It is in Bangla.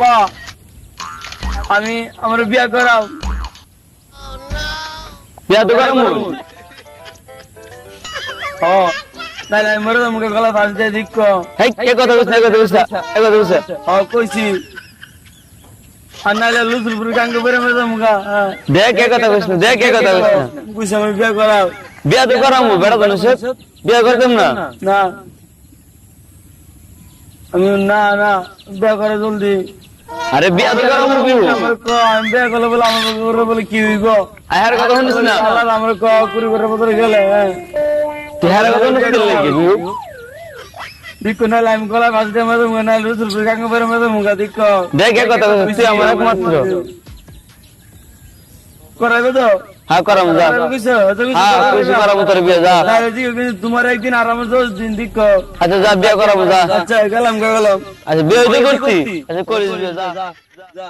ক আমি আমার বিয়া করাও বিয়া তো করামু ও তাহলে আমি মরে মুখে গলা ফাঁস দিয়ে দিক কে। কথা এ কথা এ কথা কইছ। ও কইছি। আর নাহলে লুতুর পুরি কাঙ্গ বেড়ে মেরে মুখা দেখ কে কথা না দেখ কে কথা না। কইছি আমি বিয়া করাও বিয়া তো করামু বেড়া তো বিয়া করতাম না। না। আমি না না বিয়া করে জলদি। আরে বিয়া তো করা ক আমি বিয়া করলে বলে আমার করে বলে কি হইব? আয়ার কথা শুনিস না। আল্লাহ আমার ক কুড়ি করে বদরে গেলে তেহার তিহার কথা শুনিস লাগি। নাহলে আমি গলা ভাজতে দে মাঝে লুতুর পুরি কাঙ্গ বেড়ে মেরে মুখা দিক্কো দেখ কথা তুই আমার একমাত্র। করাবে তো? হ্যাঁ করামু যা। তো কইছো হ্যাঁ কইছি তোর বিয়া যা। তোমার একদিন আর যাও দিন দিক্কো আচ্ছা যা বিয়া করামু যা। আচ্ছা গেলাম গেলাম। আচ্ছা বিয়ে করছি আচ্ছা করিস বিয়া যা যা।